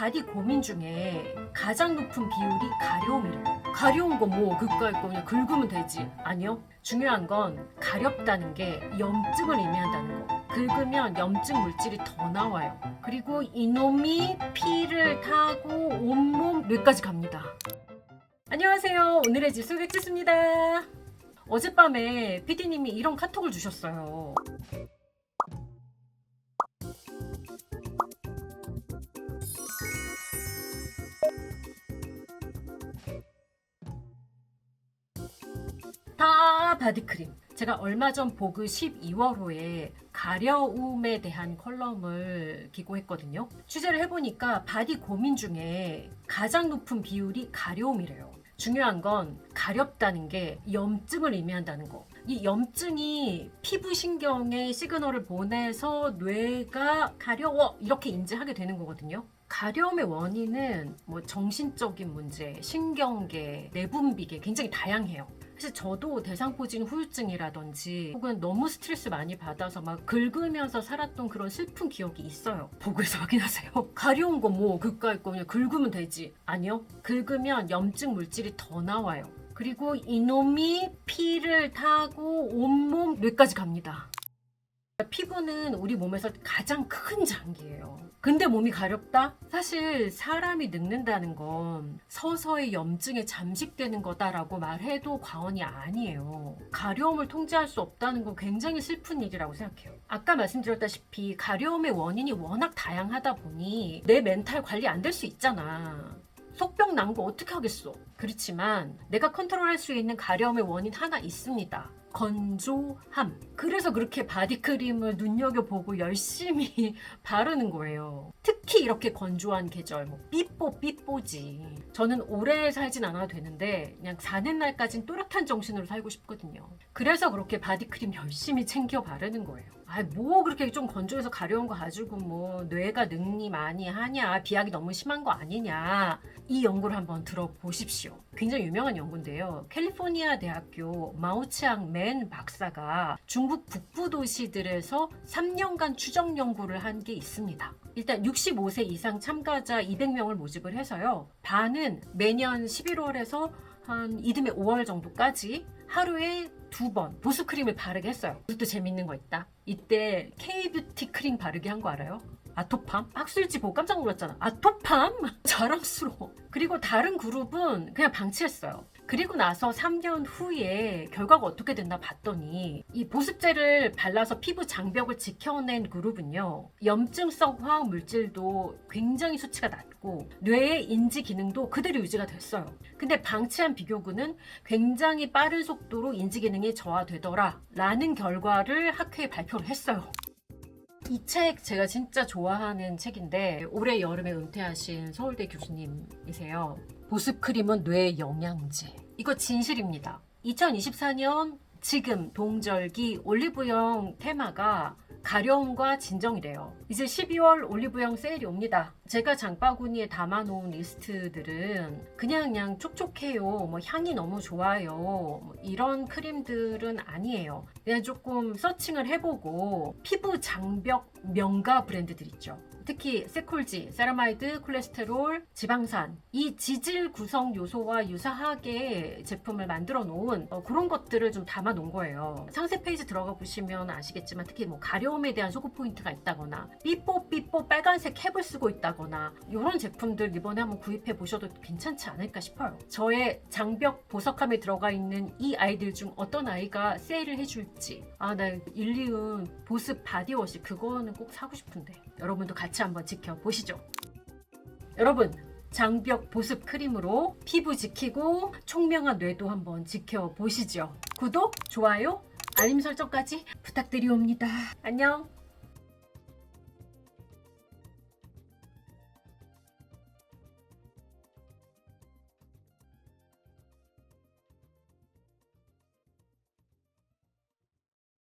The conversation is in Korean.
바디 고민 중에 가장 높은 비율이 가려움이래요. 가려운 거 뭐 그까이 거 그냥 긁으면 되지. 아니요. 중요한 건 가렵다는 게 염증을 의미한다는 거. 긁으면 염증 물질이 더 나와요. 그리고 이놈이 피를 타고 온몸 뇌까지 갑니다. 안녕하세요. 오늘의 지수 백지수입니다. 어젯밤에 PD님이 이런 카톡을 주셨어요. 다 바디크림. 제가 얼마 전 보그 12월호에 가려움에 대한 컬럼을 기고했거든요. 취재를 해보니까 바디 고민 중에 가장 높은 비율이 가려움이래요. 중요한 건 가렵다는 게 염증을 의미한다는 거. 이 염증이 피부 신경에 시그널을 보내서 뇌가 가려워 이렇게 인지하게 되는 거거든요. 가려움의 원인은 뭐 정신적인 문제, 신경계, 내분비계 굉장히 다양해요. 사실 저도 대상포진 후유증이라든지 혹은 너무 스트레스 많이 받아서 막 긁으면서 살았던 그런 슬픈 기억이 있어요. 보고에서 확인하세요. 가려운 거 뭐 그까이 거 그냥 긁으면 되지. 아니요. 긁으면 염증 물질이 더 나와요. 그리고 이놈이 피를 타고 온몸 뇌까지 갑니다. 피부는 우리 몸에서 가장 큰 장기예요. 근데 몸이 가렵다? 사실 사람이 늙는다는 건 서서히 염증에 잠식되는 거다라고 말해도 과언이 아니에요. 가려움을 통제할 수 없다는 건 굉장히 슬픈 일이라고 생각해요. 아까 말씀드렸다시피 가려움의 원인이 워낙 다양하다 보니 내 멘탈 관리 안 될 수 있잖아. 속병 난 거 어떻게 하겠어? 그렇지만 내가 컨트롤할 수 있는 가려움의 원인 하나 있습니다. 건조함. 그래서 그렇게 바디크림을 눈여겨보고 열심히 바르는 거예요. 특히 이렇게 건조한 계절, 뭐 삐뽀 삐뽀지. 저는 오래 살진 않아도 되는데 그냥 사는 날까진 또렷한 정신으로 살고 싶거든요. 그래서 그렇게 바디크림 열심히 챙겨 바르는 거예요. 아, 뭐 그렇게 좀 건조해서 가려운 거 가지고 뭐 뇌가 능리 많이 하냐, 비약이 너무 심한 거 아니냐. 이 연구를 한번 들어보십시오. 굉장히 유명한 연구인데요. 캘리포니아 대학교 마우치앙 맨 박사가 중국 북부 도시들에서 3년간 추적 연구를 한 게 있습니다. 일단 65세 이상 참가자 200명을 모집을 해서요. 반은 매년 11월에서 한 이듬해 5월 정도까지 하루에 두 번 보습 크림을 바르게 했어요. 그것도 재밌는 거 있다. 이때 K뷰티 크림 바르게 한 거 알아요? 아토팜? 학술지 보고 깜짝 놀랐잖아. 아토팜? 자랑스러워. 그리고 다른 그룹은 그냥 방치했어요. 그리고 나서 3년 후에 결과가 어떻게 됐나 봤더니 이 보습제를 발라서 피부 장벽을 지켜낸 그룹은요. 염증성 화학 물질도 굉장히 수치가 낮고 뇌의 인지 기능도 그대로 유지가 됐어요. 근데 방치한 비교군은 굉장히 빠른 속도로 인지 기능이 저하되더라 라는 결과를 학회에 발표를 했어요. 이 책 제가 진짜 좋아하는 책인데 올해 여름에 은퇴하신 서울대 교수님이세요. 보습 크림은 뇌 영양제. 이거 진실입니다. 2024년 지금 동절기 올리브영 테마가 가려움과 진정이래요. 이제 12월 올리브영 세일이 옵니다. 제가 장바구니에 담아놓은 리스트들은 그냥 그냥 촉촉해요. 뭐 향이 너무 좋아요. 뭐 이런 크림들은 아니에요. 그냥 조금 서칭을 해보고 피부 장벽 명가 브랜드들 있죠. 특히 세콜지, 세라마이드, 콜레스테롤, 지방산 이 지질 구성 요소와 유사하게 제품을 만들어 놓은 어, 그런 것들을 좀 담아 놓은 거예요. 상세 페이지 들어가 보시면 아시겠지만 특히 뭐 가려움에 대한 소구 포인트가 있다거나 삐뽀 삐뽀 빨간색 캡을 쓰고 있다거나 이런 제품들 이번에 한번 구입해 보셔도 괜찮지 않을까 싶어요. 저의 장벽 보석함에 들어가 있는 이 아이들 중 어떤 아이가 세일을 해줄지 아 나 일리은 보습 바디워시 그거는 꼭 사고 싶은데 여러분도 같이 한번 지켜보시죠. 여러분 장벽 보습 크림으로 피부 지키고 총명한 뇌도 한번 지켜보시죠. 구독, 좋아요, 알림 설정까지 부탁드리옵니다. 안녕.